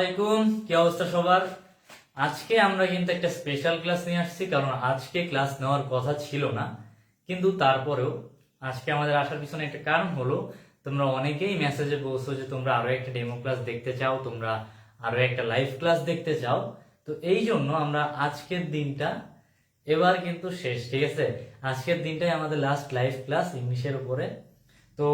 আসসালামাইকুম কি অবস্থা সবার? আজকে আমরা কিন্তু একটা স্পেশাল ক্লাস নিয়ে আসছি, কারণ আজকে ক্লাস নেওয়ার কথা ছিল না, কিন্তু তারপরেও আজকে আমাদের আসার পিছনে একটা কারণ হলো, তোমরা অনেকেই মেসেজে বলছো যে তোমরা আরও একটা ডেমো ক্লাস দেখতে চাও, তোমরা আরও একটা লাইভ ক্লাস দেখতে চাও। তো এই জন্য আমরা আজকের দিনটা এবার কিন্তু শেষ, ঠিক আছে? আজকের দিনটাই আমাদের লাস্ট লাইভ ক্লাস ইংলিশের উপরে। তো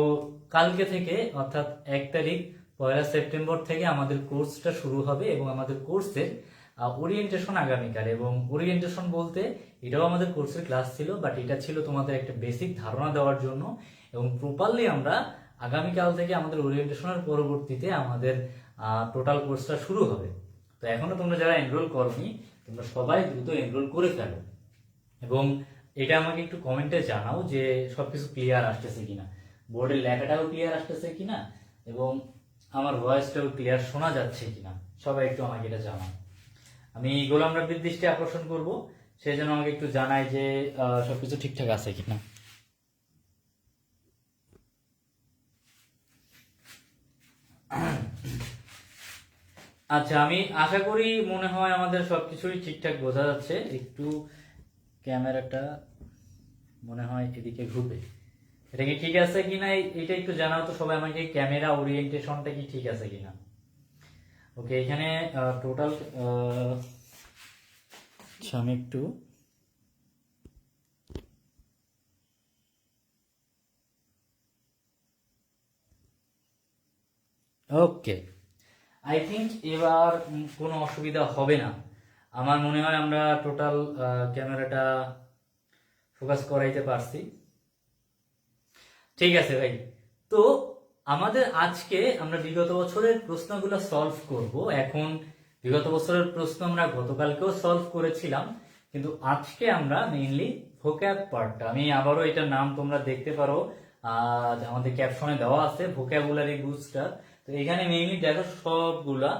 কালকে থেকে, অর্থাৎ এক তারিখ পয়লা সেপ্টেম্বর থেকে আমাদের কোর্সটা শুরু হবে এবং আমাদের কোর্সের ওরিয়েন্টেশন আগামীকাল এবং ওরিয়েন্টেশন বলতে এটাও আমাদের কোর্সের ক্লাস ছিল বাট এটা ছিল তোমাদের একটা বেসিক ধারণা দেওয়ার জন্য এবং প্রপারলি আমরা আগামীকাল থেকে আমাদের ওরিয়েন্টেশনের পরবর্তীতে আমাদের টোটাল কোর্সটা শুরু হবে। তো এখনও তোমরা যারা এনরোল করনি, তোমরা সবাই দ্রুত এনরোল করে ফেলো। এবং এটা আমাকে একটু কমেন্টে জানাও যে সবকিছু ক্লিয়ার আসতেছে কিনা। বোর্ডের লেখাটাও ক্লিয়ার আসতেছে কিনা? এবং আমার ভয়েসটাও ক্লিয়ার শোনা যাচ্ছে কিনা? সবাই একটু আমাকে এটা জানাও আমি গোলাম রাব্বির দৃষ্টি আকর্ষণ করব সেই জন্য আমাকে একটু জানায় যে সবকিছু ঠিকঠাক আছে কিনা। আচ্ছা আমি আশা করি মনে হয় আমাদের সবকিছুই ঠিকঠাক বোঝা যাচ্ছে। একটু ক্যামেরাটা মনে হয় এদিকে ঘুরবে। এটা কি ঠিক আছে কিনা এটা একটু জানাও তো সবাই আমাকে, ক্যামেরা ওরিয়েন্টেশনটা কি ঠিক আছে কিনা? ওকে, এখানে টোটাল আচ্ছা আমি একটু ওকে আই থিঙ্ক এবার কোনো অসুবিধা হবে না। আমার মনে হয় আমরা টোটাল ক্যামেরাটা ফোকাস করাইতে পারছি। ঠিক আছে ভাই। তো আমাদের আজকে আমরা বিগত বছরের প্রশ্নগুলো সলভ করব। এখন বিগত বছরের প্রশ্ন আমরা গতকালকেও সলভ করেছিলাম। কিন্তু আজকে আমরা মেইনলি ভোক্যাব পার্টটা আমি আবারও এটার নাম তোমরা দেখতে পারো। আমাদের ক্যাপশনে দেওয়া আছে ভোক্যাবুলারি বুস্টার তো এখানে মেইনলি দেখো সবগুলা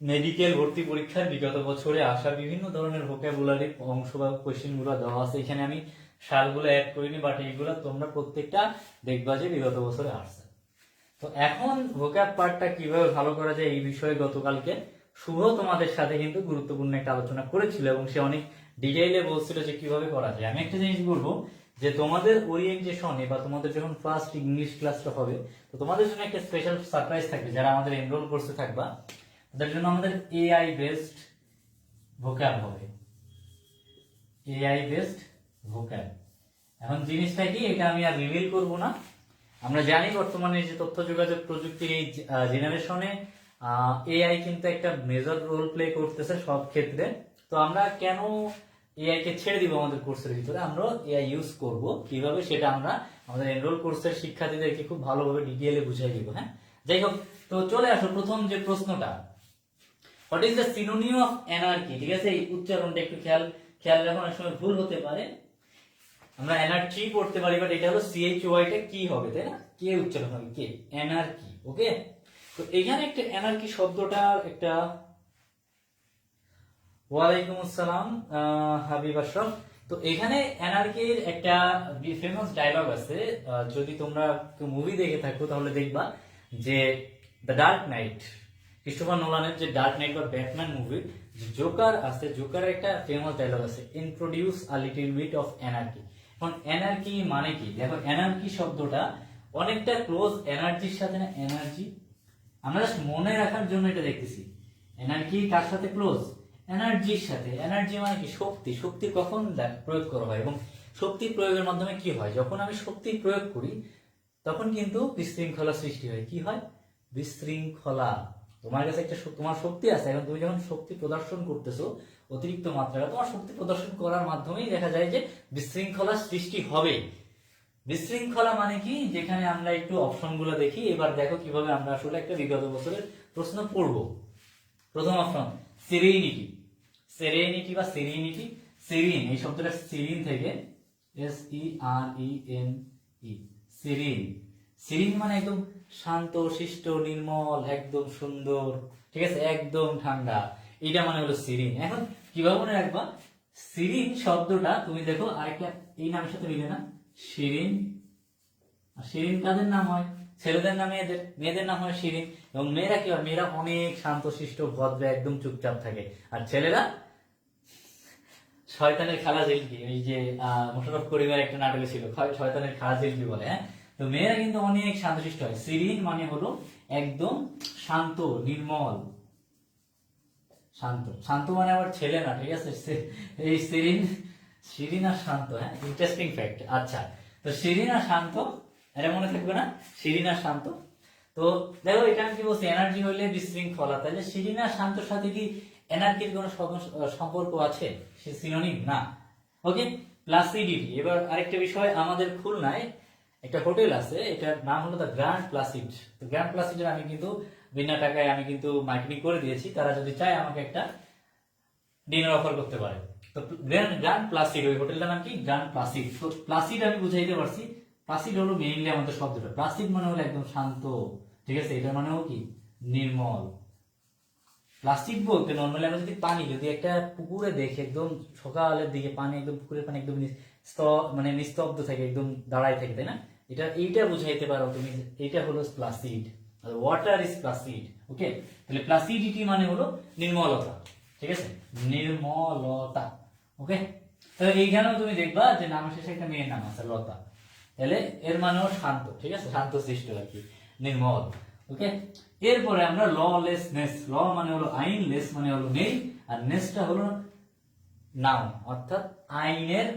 মেডিকেল ভর্তি পরীক্ষার বিগত বছরে আসা বিভিন্ন ধরনের ভোকাবুলারি অংশ বা কোয়েশ্চেনগুলো দেওয়া আছে। এখানে আমি সালগুলো অ্যাড করিনি বাট এইগুলো তোমরা প্রত্যেকটা দেখবা যে বিগত বছরে আসছে। তো এখন ভোকাব পার্টটা কীভাবে ভালো করা যায় এই বিষয়ে গতকালকে শুভ তোমাদের সাথে কিন্তু গুরুত্বপূর্ণ একটা আলোচনা করেছিল এবং সে অনেক ডিটেইলে বলছিল যে কীভাবে করা যায়। আমি একটা জিনিস বলব যে তোমাদের ওরিয়েন্টেশনে বা তোমাদের যখন ফার্স্ট ইংলিশ ক্লাসটা হবে, তো তোমাদের জন্য একটা স্পেশাল সারপ্রাইজ থাকবে যারা আমাদের এনরোল করতে থাকবা, তাদের জন্য আমাদের এআই বেসড ভোক্যাব হবে। এআই বেসড ভোক্যাব এখন জিনিসটা কি, এটা আমি আর রিভিল করব না। আমরা জানি বর্তমানে যে তথ্য যোগাযোগ প্রযুক্তির এই জেনারেশনে এআই কিন্তু একটা মেজর রোল প্লে করতেছে সব ক্ষেত্রে। তো আমরা কেন এআই কে ছেড়ে দিব আমাদের কোর্সের ভিতরে? আমরা এআই ইউজ করব। কীভাবে সেটা আমরা আমাদের এনরোল কোর্সের শিক্ষার্থীদেরকে খুব ভালোভাবে ডিটেইলে বুঝিয়ে দিব হ্যাঁ? যাই হোক, তো চলে আসো প্রথম যে প্রশ্নটা। What is the synonym of anarchy ঠিক আছে, এই উচ্চারণটা একটু খেয়াল খেয়াল রাখুন সময় ভুল হতে পারে। আমরা এনার্জি পড়তে পারি বাট এটা হলো সিএইচ ওয়াইটা কি হবে, তাই না? কে উচ্চারণ হবে কে এনার্কি ওকে তো এখানে একটা এনার্কি শব্দটা, একটা ওয়ালাইকুম আসসালাম হাবিব আশরাফ। তো এখানে এনআরকির একটা ফেমাস ডায়লগ আছে যদি তোমরা মুভি দেখে থাকো, তাহলে দেখবা যে দ্য ডার্ক নাইট ক্রিস্টোফার নোলানের যে ডার্ক নাইট বা ব্যাটম্যান মুভি জোকার আছে জোকারের একটা ফেমাস ডায়লগ আছে introduce a little bit of anarchy এখন এনার্কি মানে কি? দেখো এনার্কি শব্দটা অনেকটা ক্লোজ এনার্জির সাথে না এনার্জি আমরা জাস্ট মনে রাখার জন্য এটা দেখতেছি। এনার্জি কার সাথে ক্লোজ এনার্জির সাথে। এনার্জি মানে কি? শক্তি। শক্তি কখন প্রয়োগ করা হয় এবং শক্তি প্রয়োগের মাধ্যমে কি হয়? যখন আমি শক্তি প্রয়োগ করি, তখন কিন্তু বিশৃঙ্খলা সৃষ্টি হয়। কি হয়? বিশৃঙ্খলা। তোমার কাছে একটা তোমার শক্তি আছে। এখন তুমি যখন শক্তি প্রদর্শন করতেছো, অতিরিক্ত মাত্রায়, তোমার শক্তি প্রদর্শন করার মাধ্যমেই দেখা যায় যে বিশৃঙ্খলা সৃষ্টি হবে। বিশৃঙ্খলা মানে কি? যেখানে আমরা একটু অপশনগুলো দেখি। এবার দেখো কীভাবে আমরা আসলে একটা বিগত বছরের প্রশ্ন পড়ব। প্রথম অপশন সিরিনিটি সেরেনিটি বা সিরিনিটি সিরিন এই শব্দটা সিরিন থেকে S E R E N E serene serene মানে একদম শান্ত শিষ্ট নির্মল একদম সুন্দর ঠিক আছে? একদম ঠান্ডা। এটা মানে হলো সিরিন এখন কীভাবে মনে রাখবা? সিরিন শব্দটা তুমি দেখো আরেকটা এই নামের সাথে মিলে না? শিরিন শিরিন কাদের নাম হয়? ছেলেদের নাম মেয়েদের? মেয়েদের নাম হয় শিরিন এবং মেয়েরা কি হয়? মেয়েরা অনেক শান্তশিষ্ট ভদ্র একদম চুপচাপ থাকে। আর ছেলেরা? শয়তানের খালা জেলকি ওই যে আহ, মোশাররফ করিমের একটা নাটকে ছিল। শয়তানের খালা জেলকি বলে হ্যাঁ? তো মেয়েরা কিন্তু অনেক শান্তশিষ্ট হয়। সিরিন মানে হলো একদম শান্ত, নির্মল। শান্ত। শান্ত মানে আবার ছেলে না, ঠিক আছে? এই সিরিন সিরিন আর শান্ত হ্যাঁ? ইন্টারেস্টিং ফ্যাক্ট আচ্ছা তো সিরিন আর শান্ত, এটা মনে থাকবে না? সিরিন আর শান্ত। তো দেখো, এটা আমি কি বলছি? এনার্জি হইলে বিশৃঙ্খলা। তাহলে সিরিন আর শান্তর সাথে কি এনার্জির কোনো সম্পর্ক আছে? সে সিনোনিম না। ওকে প্লাসিডিটি এবার আরেকটা বিষয় আমাদের খুলনায় একটা হোটেল আছে, এটার নাম হলো দ্য গ্র্যান্ড প্লাসিড। গ্র্যান্ড প্লাসিডের আমি কিন্তু বিনা টাকায় আমি কিন্তু মার্কেটিং করে দিয়েছি। তারা যদি চায় আমাকে একটা ডিনার অফার করতে পারে। তো গ্র্যান্ড গ্র্যান্ড প্লাসিড, ওই হোটেলটার নাম কি? Grand placid. তো প্লাসিড আমি বুঝাইতে পারছি, প্লাসিড হলো মেইনলি আমাদের শব্দটা। প্লাসিড মানে হলো একদম শান্ত, ঠিক আছে? এটার মানেও কি? নির্মল। প্লাস্টিক বলতে নর্মালি আমরা যদি পানি, যদি একটা পুকুরে দেখি একদম সকালের দিকে পানি একদম পুকুরের পানি একদম মানে নিস্তব্ধ থাকে, একদম দাঁড়ায় থাকে, তাই না? এটা এইটা বুঝাইতে পারো তুমি যে এইটা হলো placid water is placid okay তাহলে প্লাসিডিটি মানে হলো নির্মলতা, ঠিক আছে? নির্মলতা ওকে তাহলে এইখানেও তুমি দেখবা যে নামের শেষে একটা মেয়ের নাম আছে, লতা। তাহলে এর মানে মানেও শান্ত, ঠিক আছে? শান্ত সৃষ্ট আর কি, নির্মল ওকে এরপরে আমরা ললেসনেস ল মানে হলো আইন লেস মানে হলো নেই, আর নেসটা হলো নাম অর্থাৎ আইনের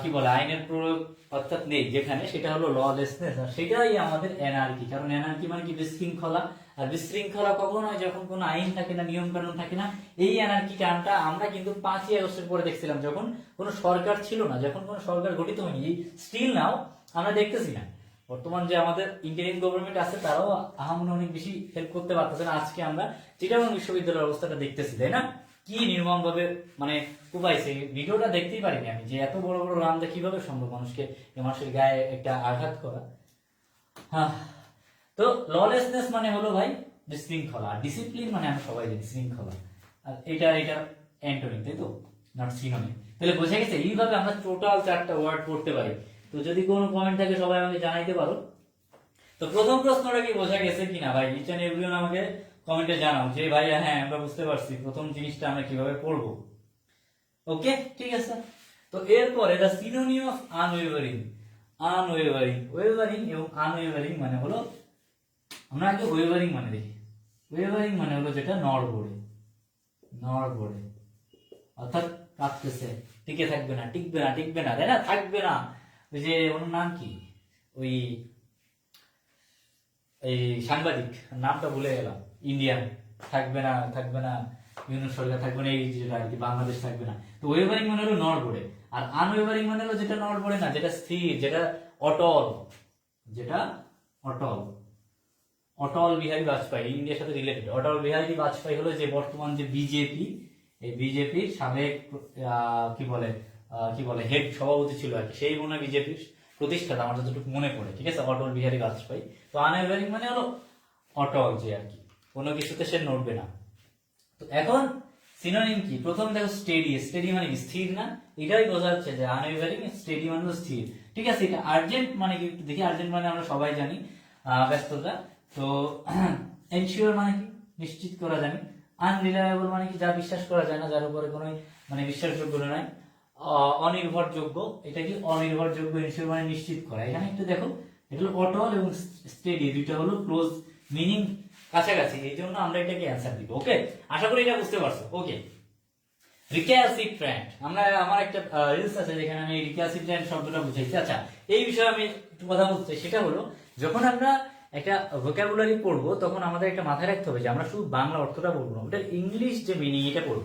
কি বলে, আইনের প্রয়োগ অর্থাৎ নেই, যেখানে সেটা হলো ললেসনেস আর সেটাই আমাদের এনার্কি কারণ এনার্কি মানে কি? বিশৃঙ্খলা। আর বিশৃঙ্খলা কখন হয়? যখন কোনো আইন থাকে না নিয়ম কানুন থাকে না, এই এনার্কি টার্মটা আমরা কিন্তু পাঁচই আগস্টের পরে দেখছিলাম, যখন কোনো সরকার ছিল না, যখন কোনো সরকার গঠিত হয়নি। স্টিল নাও আমরা দেখতেছি না। বর্তমান যে আমাদের ইন্টারিম গভর্নমেন্ট আছে, তারাও আহামনে অনেক বেশি হেল্প করতে পারতেছে না। আজকে আমরা চিটাগং বিশ্ববিদ্যালয়ের অবস্থাটা দেখতেছি, তাই না? কি নির্মম ভাবে মানে কুবাইছে ভিডিওটা দেখতেই পারিনি আমি যে এত বড় বড় রামদা কীভাবে সম্ভব মানুষকে মানুষের গায়ে একটা আঘাত করা? হ্যাঁ। তো ললেসনেস মানে হলো ভাই বিশৃঙ্খলা ডিসিপ্লিন মানে আমরা সবাই জানি শৃঙ্খলা আর এটা এটা অ্যান্টোনি তাই তো? নট সিনোনিম তাহলে বোঝা গেছে, এইভাবে আমরা টোটাল চারটা ওয়ার্ড পড়তে পারি। তো যদি কোনো কমেন্ট থাকে, সবাই আমাকে জানাইতে পারো। তো প্রথম প্রশ্নটা কি বোঝা গেছে কিনা? ভাই ইচ অ্যান্ড এভরিওয়ান আমাকে কমেন্টে জানাও যে ভাই হ্যাঁ আমরা বুঝতে পারছি প্রথম জিনিসটা আমরা কীভাবে পড়ব ওকে, ঠিক আছে। তো এরপরে the synonym of unwavering unwavering wavering এবং আনওয়েভারিং মানে হলো, আমরা আগে ওয়েভারিং মানে দেখি। ওয়েভারিং মানে হলো যেটা নড়বড়ে নড়বড়ে অর্থাৎ কাঁপতেছে, টিকে থাকবে না, টিকবে না টিকবে না, তাই না? থাকবে না। ওই যে ওর নাম কি? ওই, এই সাংবাদিক, নামটা ভুলে গেলাম। ইন্ডিয়ান থাকবে না থাকবে না বিভিন্ন সরকার থাকবে না, এই যেটা আর কি বাংলাদেশ থাকবে না। তো ওয়েভারিং মানে হলো নড়বড়ে আর আনওয়েভারিং মানে হলো যেটা নড়বড়ে না, যেটা স্থির, যেটা অটল যেটা অটল। অটল বিহারী বাজপেয়ী, ইন্ডিয়ার সাথে রিলেটেড অটল বিহারী বাজপেয়ী হলো যে বর্তমান যে বিজেপি এই বিজেপির সাবেক কি বলে কি বলে হেড সভাপতি ছিল আর কি, সেই মনে বিজেপির প্রতিষ্ঠাতা, আমার যতটুকু মনে পড়ে, ঠিক আছে? অটল বিহারী বাজপেয়ী। তো আনএভারিং মানে হলো অটল যে আর কি। কোনো কিছুতে সে নড়বে না। তো এখন সিনোনিম কি? প্রথম দেখো স্টেডি স্টেডি মানে স্থির না? এটাই বোঝা যাচ্ছে যে আনএভারিং স্টেডি মানে স্থির। ঠিক আছে, এটা আর্জেন্ট মানে কি? দেখি আর্জেন্ট মানে আমরা সবাই জানি ব্যস্ততা। তো এনশিওর মানে কি? নিশ্চিত করা জানি। আনরিলায়েবল মানে কি? যা বিশ্বাস করা যায় না, যার উপরে কোনো মানে বিশ্বাসযোগ্য নয় অনির্ভরযোগ্য, এটা কি? অনির্ভরযোগ্য এনশিওর মানে নিশ্চিত করা। এখানে একটু দেখো, এটা হলো অটল এবং স্টেডি দুইটা হলো ক্লোজ মিনিং কাছাকাছি, এই জন্য আমরা এটাকে অ্যান্সার দিব ওকে আশা করি এটা বুঝতে পারছ ওকে রিক্যালসিট্র্যান্ট আমরা, আমার একটা রিলস আছে যেখানে আমি রিক্যালসিট্র্যান্ট শব্দটা বুঝাইছি। আচ্ছা এই বিষয়ে আমি একটু কথা বলতে সেটা হলো, যখন আমরা একটা ভোকাবুলারি পড়ব, তখন আমাদের একটা মাথায় রাখতে হবে যে আমরা শুধু বাংলা অর্থটা পড়ব না, ওটা ইংলিশ যে মিনিং এটা পড়ব।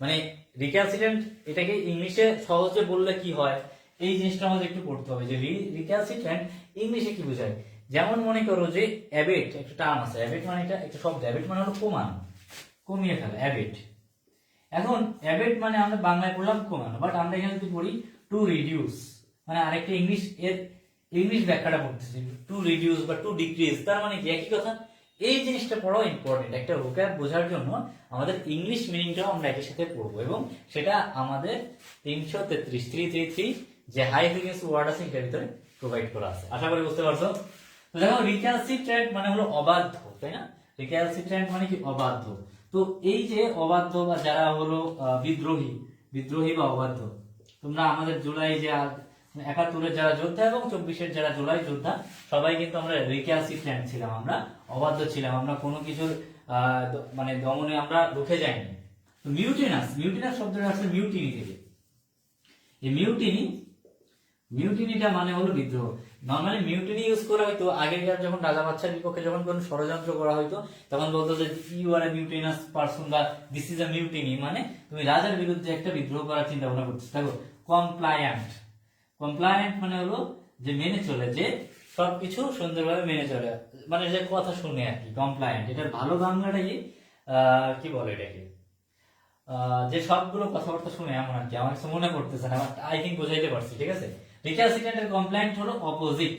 মানে রিক্যালসিট্যান্ট এটাকে ইংলিশে সহজে বললে কি হয়? এই জিনিসটা আমাদের একটু পড়তে হবে যে রিক্যালসিট্যান্ট ইংলিশে কি বোঝায়? যেমন মনে করো যে অ্যাবেট একটা টার্ম আছে অ্যাবেট মানে এটা একটা শব্দ অ্যাবেট মানে হলো কমানো কমিয়ে ফেলা অ্যাবেট এখন অ্যাবেট মানে আমরা বাংলায় পড়লাম কমানো বাট আমরা এখানে যদি পড়ি টু রিডিউস মানে আরেকটা ইংলিশ এর ইংলিশ ব্যাখ্যাটা পড়তেছি টু রিডিউস বা টু ডিক্রিজ তার মানে কি? একই কথা, এই জিনিসটা পড়াও ইম্পর্টেন্ট একটা ভোক্যাব বোঝার জন্য আমাদের ইংলিশ মিনিংটাও আমরা একই সাথে পড়ব, এবং সেটা আমাদের তিনশো তেত্রিশ থ্রি থ্রি থ্রি যে হাই ফ্রিকোয়েন্সি ওয়ার্ড আছে, এটার ভিতরে প্রোভাইড করা আছে। আশা করি বুঝতে পারছ? তো দেখো রিকালসিট্রেট মানে হলো অবাধ্য, তাই না? রিক্যালসিট্রেন্ট মানে কি? অবাধ্য। তো এই যে অবাধ্য বা যারা হলো বিদ্রোহী বিদ্রোহী বা অবাধ্য, তোমরা আমাদের জুলাই যে একাত্তরের যারা যোদ্ধা এবং চব্বিশের যারা জুলাই যোদ্ধা, সবাই কিন্তু আমরা রিক্যালসিট্রেন্ট ছিলাম, আমরা অবাধ্য ছিলাম, আমরা কোনো কিছুর মানে দমনে আমরা রুখে যাইনি। মিউটিনাস মিউটিনাস শব্দটা আসলে মিউটিনি থেকে। এই মিউটিনি মিউটিনিটা মানে হলো বিদ্রোহ। নর্মালি মিউটিনি ইউজ করা হয়তো আগেকার যখন রাজা বাচ্চার বিপক্ষে যখন কোনো ষড়যন্ত্র করা হয়তো তখন বলতো যে you are a mutinous person বা দিস ইজ এ মিউটিনি মানে তুমি রাজার বিরুদ্ধে একটা বিদ্রোহ করার চিন্তা ভাবনা করছ দেখো কমপ্লায়ান্ট কমপ্লায়েন্ট মানে হলো যে মেনে চলে, যে সবকিছু সুন্দরভাবে মেনে চলে। মানে যে কথা শুনে আর কি কমপ্লায়েন্ট এটার ভালো বাংলাটা কি বলে এটাকে? যে সবগুলো কথাবার্তা শুনে এমন আর কি, আমার কাছে মনে পড়তেছে না আই থিঙ্ক বোঝাইতে পারছি, ঠিক আছে? রিক্যালসিট্রেন্টের কমপ্লেন্ট হলো অপোজিট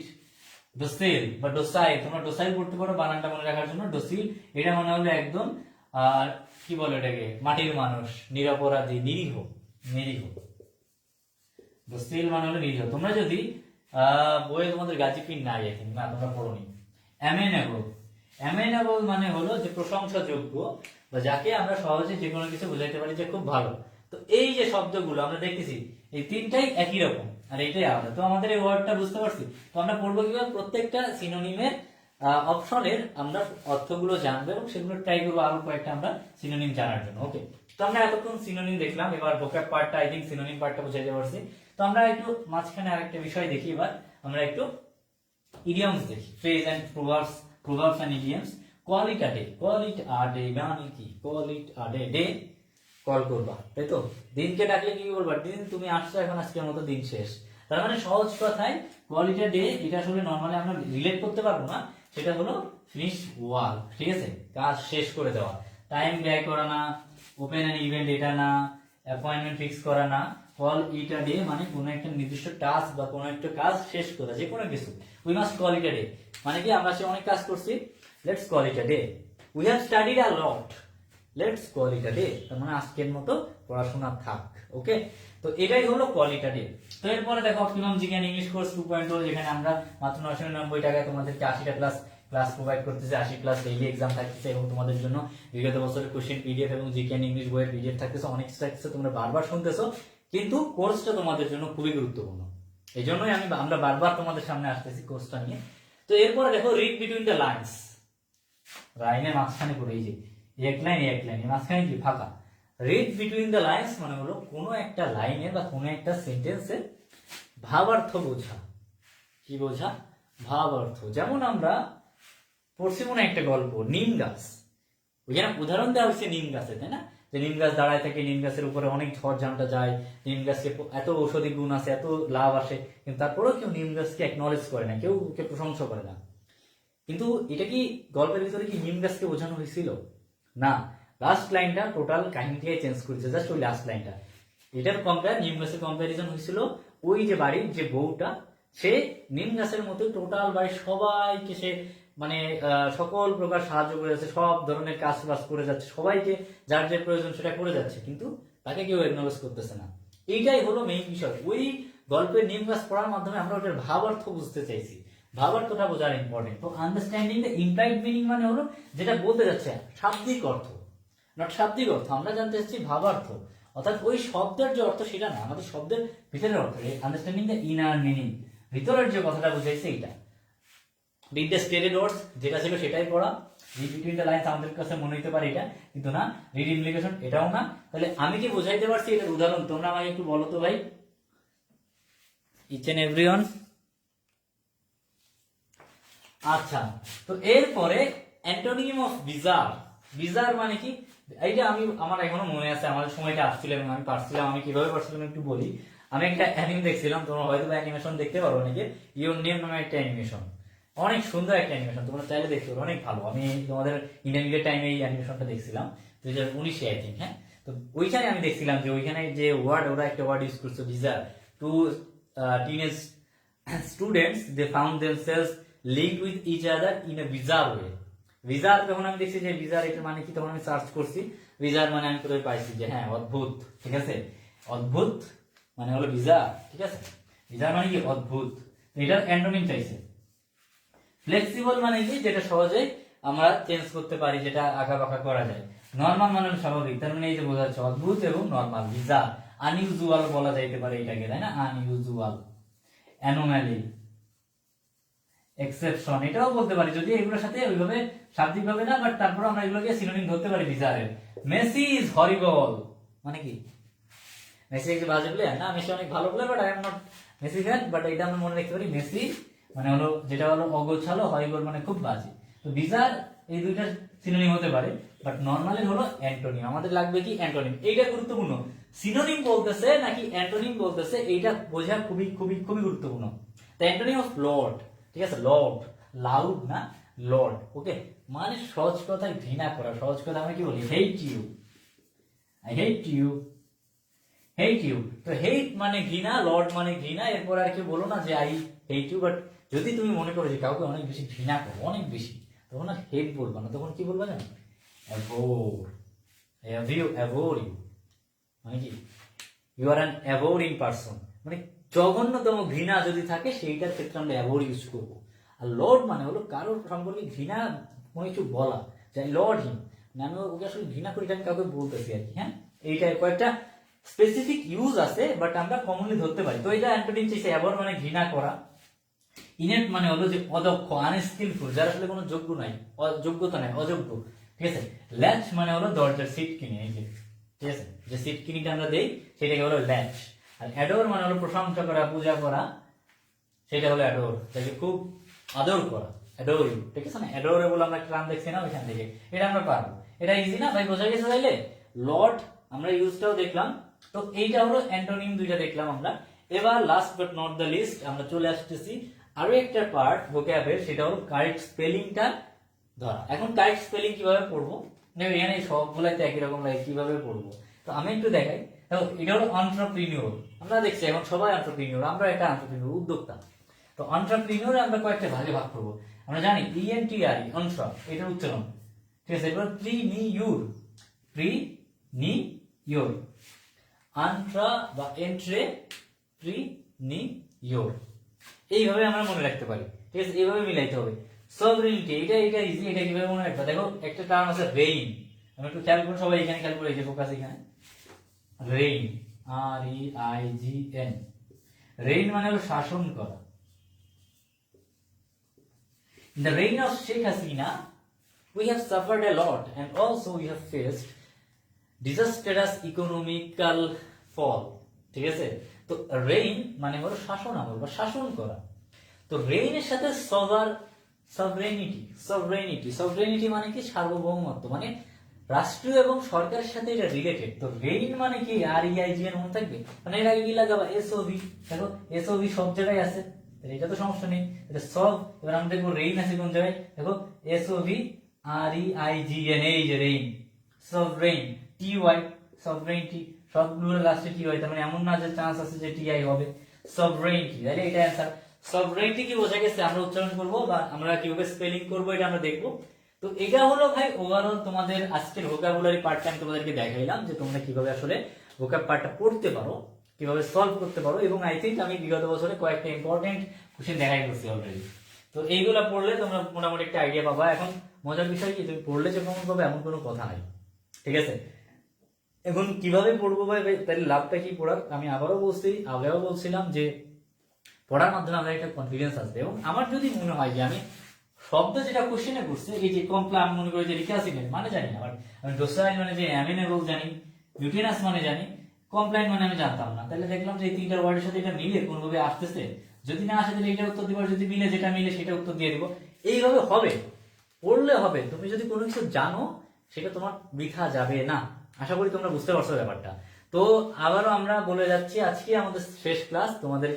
ডোসিল বা ডোসাইল তোমরা ডোসাইল পড়তে পারো বানানটা মনে রাখার জন্য। ডোসিল এটা মনে হলো একদম আর কি বলে এটাকে মাটির মানুষ, নিরপরাধী, নিরীহ নিরীহ। ডোসিল মানে হলো নিরীহ। তোমরা যদি বইয়ে তোমাদের গাজিপিন না আই না, তোমরা পড়োনি। অ্যামেনেবল অ্যামেনেবল মানে হলো যে প্রশংসাযোগ্য, বা যাকে আমরা সহজে যে কোনো কিছু বোঝাইতে পারি যে খুব ভালো। তো এই যে শব্দগুলো, আমরা দেখতেছি, এই তিনটাই একই রকম। আর এটাই আলাদা। তো আমাদের এই ওয়ার্ডটা বুঝতে পারছি? তো আমরা পড়ব কীভাবে? প্রত্যেকটা সিনোনিমের অপশনের আমরা অর্থগুলো জানব এবং সেগুলো ট্রাই করব আরও কয়েকটা আমরা সিনোনিম জানার জন্য। ওকে তো আমরা এতক্ষণ সিনোনিম দেখলাম, এবার ভোকাব পার্টটা আই থিঙ্ক সিনোনিম পার্টটা বুঝাইতে পারছি। তো আমরা একটু মাঝখানে আরেকটা বিষয় দেখি এবার। আমরা একটু ইডিয়মস দেখি। Phrase and proverbs proverbs and idioms call it a day call it a day মানে কি? Call it a day day call করবা, তাই তো? দিনকে ডাকলে কি বলবা? দিন তুমি আসছো এখন আজকের মতো, দিন শেষ। তার মানে সহজ কথায় আ ডে এটা আসলে নর্মালি আমরা রিলেট করতে পারব না, সেটা হলো ফিনিশ ওয়াল ঠিক আছে? কাজ শেষ করে দেওয়া। টাইম ব্যয় করা না ওপেন অ্যান ইভেন্ট এটা না অ্যাপয়েন্টমেন্ট ফিক্স করা না কল ইট ডে মানে কোনো একটা নির্দিষ্ট টাস্ক বা কোনো একটা কাজ শেষ করা, যে কোনো কিছু। We must call it day মানে কি আমরা সে অনেক কাজ করছি let's call it day we have studied a lot let's day তার মানে আজকের মতো পড়াশোনা থাক ওকে তো এটাই হলো ডে তো এরপরে দেখো অপটিমাম জিজ্ঞান ইংলিশ কোর্স টু পয়েন্ট যেখানে আমরা মাত্র নশো নিরানব্বই টাকায় তোমাদেরকে আশিটা ক্লাস ক্লাস প্রোভাইড করতেছে, আশি ক্লাস ডেইলি এক্সাম থাকতেছে এবং তোমাদের জন্য বিগত বছরের কোশ্চেন পিডিএফ এবং জিজ্ঞান ইংলিশ বইয়ের পিডিএফ থাকতেছে, অনেক থাকতেছে, তোমরা বারবার শুনতেছো, কিন্তু কোর্সটা তোমাদের জন্য খুবই গুরুত্বপূর্ণ। এই জন্যই আমি আমরা বারবার তোমাদের সামনে আসতেছি কোর্সটা নিয়ে। তো এরপরে দেখো রিড বিটুইন দ্য লাইন্স লাইনের মাঝখানে করে এই যে এক লাইন এক লাইন মাঝখানে কি ফাঁকা? রিড বিটুইন দ্য লাইন্স মানে হলো কোনো একটা লাইনে বা কোনো একটা সেন্টেন্সে ভাবার্থ বোঝা। কি বোঝা? ভাবার্থ যেমন আমরা পড়ছি মনে একটা গল্প, নিম গাছ। ওইখানে উদাহরণ দেওয়া হয়েছে নিম গাছে, তাই না? যে নিম গাছ দাঁড়ায় থাকে, নিম গাছের উপরে অনেক ঝড় ঝামটা যায়, নিম গাছকে এত ঔষধি গুণ আছে, এত লাভ আসে, কিন্তু তারপরেও কেউ নিম গাছকে একনলেজ করে না, কেউ ওকে প্রশংসা করে না। কিন্তু এটা কি গল্পের ভিতরে কি নিম গাছকে বোঝানো হয়েছিল? না লাস্ট লাইনটা টোটাল কাহিনীটাই চেঞ্জ করেছে জাস্ট ওই লাস্ট লাইনটা এটার কম্পেয়ার নিম গাছের কম্পারিজন হয়েছিল, ওই যে বাড়ির যে বউটা, সে নিম গাছের মতো টোটাল বাড়ির সবাইকে সে মানে সকল প্রকার সাহায্য করে যাচ্ছে, সব ধরনের কাজ বাজ করে যাচ্ছে, সবাইকে যার যে প্রয়োজন সেটা করে যাচ্ছে, কিন্তু তাকে কেউ একনোলেজ করতেছে না। এইটাই হলো মেইন বিষয়। ওই গল্পের নিম গাছ পড়ার মাধ্যমে আমরা ওটার ভাবার্থ বুঝতে চাইছি। ভাবার্থটা বোঝার ইম্পর্টেন্ট তো আন্ডারস্ট্যান্ডিং দ্য ইমপ্লাইড মিনিং মানে হলো যেটা বলতে যাচ্ছে শাব্দিক অর্থ। নট শাব্দিক অর্থ, আমরা জানতে চাচ্ছি ভাবার্থ। অর্থাৎ ওই শব্দের যে অর্থ সেটা না, আমাদের শব্দের ভিতরের অর্থ। আন্ডারস্ট্যান্ডিং দ্য ইনার মিনিং ভিতরের যে কথাটা বুঝাইছে এইটা। রিড দ্য স্টেটেড ওয়ার্ডস যেটা ছিল সেটাই পড়া। রিড বিটুইন দ্য লাইন্স আমাদের কাছে মনে হতে পারে এটা। কিন্তু না রিড ইমপ্লিকেশন এটাও না। তাহলে আমি কি বোঝাইতে পারছি এটার উদাহরণ? তোমরা আমাকে একটু বলো তো ভাই। ইচ এন্ড এভরিওয়ান আচ্ছা তো এরপরে অ্যান্টোনিম অফ বিজার বিজার মানে কি? এইটা আমি, আমার এখনও মনে আছে আমাদের সময়টা আসছিল এবং আমি পারছিলাম, আমি কীভাবে পারছিলাম একটু বলি। আমি একটা অ্যানিম দেখছিলাম, তোমরা হয়তো অ্যানিমেশন দেখতে পারো অনেকে ইউর নেম নামে একটা অ্যানিমেশন অনেক সুন্দর একটা অ্যানিমেশন তোমরা চাইলে দেখতে পারো, অনেক ভালো। আমি তোমাদের ইন্টারমিডিয়েট টাইমে এই অ্যানিমেশনটা দেখছিলাম, দুই হাজার উনিশে আই থিঙ্ক হ্যাঁ? তো ওইখানে আমি দেখছিলাম যে ওইখানে যে ওয়ার্ড ওরা একটা ওয়ার্ড ইউজ করছে, bizarre. Two teenage students they found themselves link with each other in a bizarre way bizarre যখন আমি দেখছি যে ভিজার এটা মানে কি, তখন আমি সার্চ করছি। ভিজার মানে আমি কোথায় পাইছি যে হ্যাঁ অদ্ভুত, ঠিক আছে? অদ্ভুত মানে হলো ভিজা ঠিক আছে? ভিজার মানে কি? অদ্ভুত। এটার অ্যান্টোনিম চাইছে। ফ্লেক্সিবল মানে কি? যেটা সহজে আমরা চেঞ্জ করতে পারি, যেটা আঁকা বাঁকা করা যায়। নর্মাল মানে স্বাভাবিক, তার মানে এই যে বোঝা যাচ্ছে, অদ্ভুত এবং নর্মাল ভিজা আনইউজুয়াল বলা যাইতে পারে এটাকে, তাই না? আনইউজুয়াল অ্যানোম্যালি এক্সেপশন এটাও বলতে পারি। যদি এগুলোর সাথে ওইভাবে শাব্দিক ভাবে না বাট তারপর আমরা এগুলোকে সিনোনিম ধরতে পারি বিজারের মেসি ইজ হরিবল মানে কি? মেসি একটি বাজে প্লেয়ার না? মেসি অনেক ভালো player but I am not Messi fan but এটা আমরা মনে রাখতে পারি মেসি মানে হলো, যেটা হলো অগোছালো হরিবল মানে খুব বাজে। তো বিজার এই দুইটা সিনোনিম হতে পারে বাট নর্মালি হলো অ্যান্টোনিম আমাদের লাগবে কি অ্যান্টোনিম এইটা গুরুত্বপূর্ণ। সিনোনিম বলতেছে নাকি অ্যান্টোনিম বলতেছে, এইটা বোঝা খুবই খুবই খুবই গুরুত্বপূর্ণ। দ্য অ্যান্টোনিম অফ লর্ড ঠিক আছে? লর্ড লাউড না? লর্ড ওকে মানে সহজ কথায় ঘৃণা করা। সহজ কথা আমরা কি বলি? Hate you I hate you hate you তো হেট মানে ঘৃণা লর্ড মানে ঘৃণা। এরপর আর কেউ বলো না যে আই হেট ইউ বাট যদি তুমি মনে করো যে কাউকে অনেক বেশি ঘৃণা করো, অনেক বেশি, তখন আর হেট বলবা না। তখন কি বলবা জানো? অ্যাভোর ইউ অ্যাভোর ইউ মানে কি? You are an abhorring person মানে জঘন্যতম ঘৃণা যদি থাকে, সেইটার ক্ষেত্রে আমরা অ্যাভোর ইউজ করব। আর লর্ড মানে হলো কারোর সম্পর্কে ঘৃণা কোনো কিছু বলা। যাই লর্ড হিম মানে আমি ওকে আসলে ঘৃণা করি আমি কাউকে বলতেছি আর কি হ্যাঁ? এইটা কয়েকটা স্পেসিফিক ইউজ আছে বাট আমরা কমনলি ধরতে পারি। তো এটা অ্যান্টোনিম চাইছে অ্যাভোর মানে ঘৃণা করা। ইনেট মানে হলো যে অদক্ষ আনস্কিলফুল যার আসলে কোনো যোগ্য নাই যোগ্যতা নাই, অযোগ্য। ঠিক আছে? ল্যাচ মানে হলো দরজার সিট কিনে, এই যে, ঠিক আছে? যে সিট কিনিটা আমরা দেই, সেটাকে হলো ল্যাচ আর অ্যাডোর মানে হলো প্রশংসা করা, পূজা করা, সেটা হলো অ্যাডোর যাকে খুব আদর করা অ্যাডোর ঠিক আছে না? অ্যাডোরেবল আমরা একটা নাম দেখছি না, ওইখান থেকে। এটা আমরা পারব। এটা ইজি না? ভাই, বোঝা গেছে তাইলে? লর্ড আমরা ইউজটাও দেখলাম। তো এইটা হলো অ্যান্টোনিম দুইটা দেখলাম আমরা। এবার last but not the least আমরা চলে আসতেছি আরও একটা পার্ট ভোক্যাবের সেটা হলো কারেক্ট স্পেলিংটা ধরা। এখন কারেক্ট স্পেলিং কীভাবে পড়ব? এখানে সবগুলাই তো একই রকম লাগে কীভাবে পড়ব? তো আমি একটু দেখাই। দেখো এটা হলো অন্টারপ্রিনিওর আমরা দেখছি এখন সবাই অন্টারপ্রিনিওর আমরা একটা অন্টারপ্রিনিওর উদ্যোক্তা। তো অন্টারপ্রিনিওর আমরা কয়েকটা ভাগে ভাগ করব। আমরা জানি ই এন টি আর অন্ট্রা এটার উচ্চারণ। ঠিক আছে, এবার pre nee your pre nee your আন্ট্রা বা এন্ট্রে প্রি নি ইউর এইভাবে আমরা মনে রাখতে পারি। ঠিক আছে, এইভাবে মিলাইতে হবে। সবরিনিটি এটা এটা ইজি এটা কীভাবে মনে রাখবা? দেখো, একটা টার্ম আছে রেইন আমি একটু খেয়াল করুন সবাই এখানে খেয়াল করে যে ফোকাস এখানে। Reign R E I G N reign মানে হলো শাসন করা। In the reign of Sheikh Hasina, we have suffered a lot and also we have faced disastrous economical fall. ঠিক আছে? তো রেইন মানে হলো শাসন আমল বা শাসন করা। তো রেইনের সাথে সবার সভরেনিটি সভরেনিটি সভরেনিটি মানে কি? সার্বভৌমত্ব মানে রাষ্ট্রীয় এবং সরকারের সাথে এটা রিলেটেড তো রেইন মানে কি? আর ইআই জি এর মনে থাকবে? মানে এর আগে কি লাগাবা? এসওভি দেখো এসওভি সব জায়গায় আছে। এটা তো সমস্যা নেই। এটা সব, এবার আমরা দেখব রেইন আছে কোন জায়গায়? দেখো এসওভি আর ই আই জি এন এই যে reign sovereign T Y sovereignty সবগুলোর লাস্টে টি ওয়াই তার মানে এমন না যে চান্স আছে যে টি আই হবে। সভরেইনটি তাহলে এটা অ্যান্সার সভরেইনটি কি বোঝা গেছে? আমরা উচ্চারণ করব বা আমরা কীভাবে স্পেলিং করব এটা আমরা দেখব। তো এটা হলো ভাই ওভারঅল তোমাদের আজকের ভোকাবুলারি পার্টটা আমি তোমাদেরকে দেখাইলাম যে তোমরা কীভাবে আসলে ভোকাব পার্টটা পড়তে পারো কীভাবে সলভ করতে পারো এবং আই থিঙ্ক আমি বিগত বছরে কয়েকটা ইম্পর্টেন্ট কোশ্চেন দেখাই করছি অলরেডি তো এইগুলো পড়লে তোমরা মোটামুটি একটা আইডিয়া পাবা। এখন মজার বিষয় কি তুমি পড়লে যে কেমন পাবে এমন কোনো কথা নাই। ঠিক আছে? এখন কীভাবে পড়ব ভাই? ভাই, তাহলে লাভটা কি পড়ার? আমি আবারও বলছি আগেও বলছিলাম যে পড়ার মাধ্যমে আমাদের একটা কনফিডেন্স আসবে। এবং আমার যদি মনে হয় যে আমি শব্দ যেটা কোশ্চেনে করছে এই যে কমপ্লা আমি মনে করি যে রিকাসিনের মানে জানি না আবার আমি ডোসাইন মানে যে অ্যামিনেবল জানি নিউট্রিনাস মানে জানি কমপ্লাইন মানে আমি জানতাম না। তাহলে দেখলাম যে এই তিনটা ওয়ার্ডের সাথে এটা মিলে, কোনোভাবে আসতেছে। যদি না আসে, তাহলে এটা উত্তর দিবার যদি মিলে, যেটা মিলে সেটা উত্তর দিয়ে দিব। এইভাবে হবে। পড়লে হবে। তুমি যদি কোনো কিছু জানো, সেটা তোমার বৃথা যাবে না। আশা করি তোমরা বুঝতে পারছ ব্যাপারটা। তো আবারও আমরা বলে যাচ্ছি, আজকে আমাদের শেষ ক্লাস তোমাদের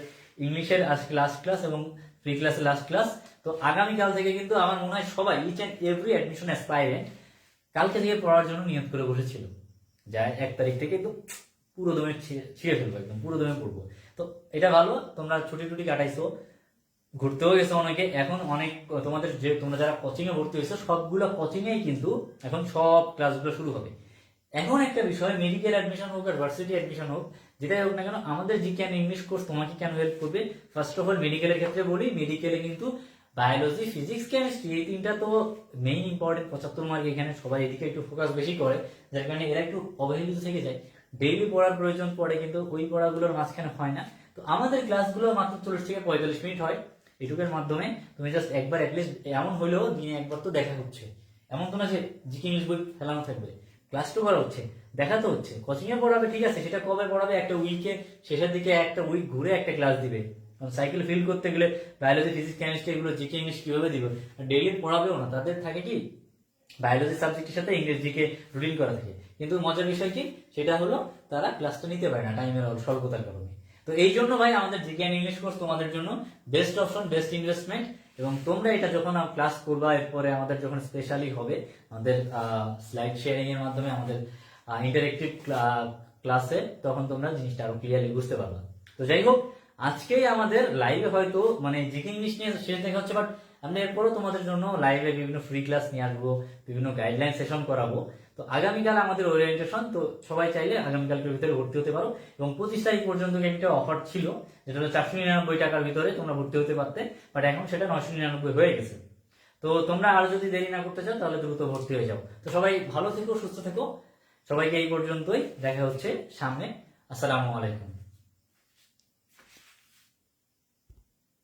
ইংলিশের আজকে লাস্ট ক্লাস এবং প্রি ক্লাসের লাস্ট ক্লাস তো আগামীকাল থেকে কিন্তু আমার মনে হয় সবাই each and every admission aspirant কালকে থেকে পড়ার জন্য নিয়ত করে বসেছিল। যা এক তারিখ থেকে একদম পুরো দমে ছিঁড়ে ফেলব, একদম পুরো দমে পড়ব। তো এটা ভালো, তোমরা ছুটি টুটি কাটাইছো, ঘুরতেও গেছো অনেকে, এখন অনেক তোমাদের যে, তোমরা যারা কোচিং এ ভর্তি হয়েছো, সবগুলো কোচিং এই কিন্তু এখন সব ক্লাসগুলো শুরু হবে। এখন একটা বিষয় মেডিকেল অ্যাডমিশন হোক আর ভার্সিটি অ্যাডমিশন হোক যেটাই হোক না কেন, আমাদের জি ক্যান ইংলিশ কোর্স তোমাকে কেন হেল্প করবে? ফার্স্ট অফ অল মেডিকেলের ক্ষেত্রে বলি মেডিকেলে কিন্তু বায়োলজি ফিজিক্স কেমিস্ট্রি এই তিনটা তো মেইন ইম্পর্টেন্ট পঁচাত্তর মার্ক এখানে সবাই এদিকে একটু ফোকাস বেশি করে। যার কারণে এরা একটু অবহেলিত থেকে যায়। ডেইলি পড়ার প্রয়োজন পড়ে কিন্তু ওই পড়াগুলোর মাঝখানে হয় না। তো আমাদের ক্লাসগুলো মাত্র চল্লিশ থেকে পঁয়তাল্লিশ মিনিট হয় এইটুকের মাধ্যমে। তুমি জাস্ট একবার অ্যাটলিস্ট এমন হলেও দিনে একবার তো দেখা হচ্ছে। এমন তো না যে জিকে ইংলিশ বই ফেলানো থাকবে। ক্লাস তো করা হচ্ছে দেখা তো হচ্ছে। কোচিং এ পড়াবে, ঠিক আছে, সেটা কবে পড়াবে? একটা উইকে শেষের দিকে একটা উইক ঘুরে একটা ক্লাস দিবে। সাইকেল ফিল করতে গেলে বায়োলজি ফিজিক্স কেমিস্ট্রি এগুলো জিকে ইংলিশ কীভাবে দিবে? ডেইলি পড়াবেও না, তাদের থাকে কি? বায়োলজি সাবজেক্টের সাথে ইংরেজিকে রুটিন করা থাকে। কিন্তু মজার বিষয় কি? সেটা হলো তারা ক্লাসটা নিতে পারে না টাইমের স্বল্পতার কারণে। তো এই জন্য ভাই, আমাদের জিকে ইংলিশ কোর্স তোমাদের জন্য বেস্ট অপশন বেস্ট ইনভেস্টমেন্ট এবং তোমরা এটা যখন ক্লাস করবা, এরপরে আমাদের যখন স্পেশালি হবে, আমাদের স্লাইড শেয়ারিং এর মাধ্যমে আমাদের ইন্টারেক্টিভ ক্লাসে তখন তোমরা জিনিসটা আরও ক্লিয়ারলি বুঝতে পারবা। তো যাই হোক, আজকেই আমাদের লাইভে হয়তো মানে জিকে ইংলিশ নিয়ে শেষ দেখা হচ্ছে বাট আমরা এরপরও তোমাদের জন্য লাইভে বিভিন্ন ফ্রি ক্লাস নিয়ে আসব, বিভিন্ন গাইডলাইন সেশন করাবো। তো আগামীকাল আমাদের ওরিয়েন্টেশন তো সবাই চাইলে আগামীকালকের ভিতরে ভর্তি হতে পারো। এবং পঁচিশ তারিখ পর্যন্ত একটা অফার ছিল, যেটা হলো চারশো নিরানব্বই টাকার ভিতরে তোমরা ভর্তি হতে পারতে বাট এখন সেটা নশো নিরানব্বই হয়ে গেছে। তো তোমরা আর যদি দেরি না করতে চাও, তাহলে দ্রুত ভর্তি হয়ে যাও। তো সবাই ভালো থেকো, সুস্থ থেকো। সবাইকে এই পর্যন্তই। দেখা হচ্ছে সামনে। আসসালামু আলাইকুম।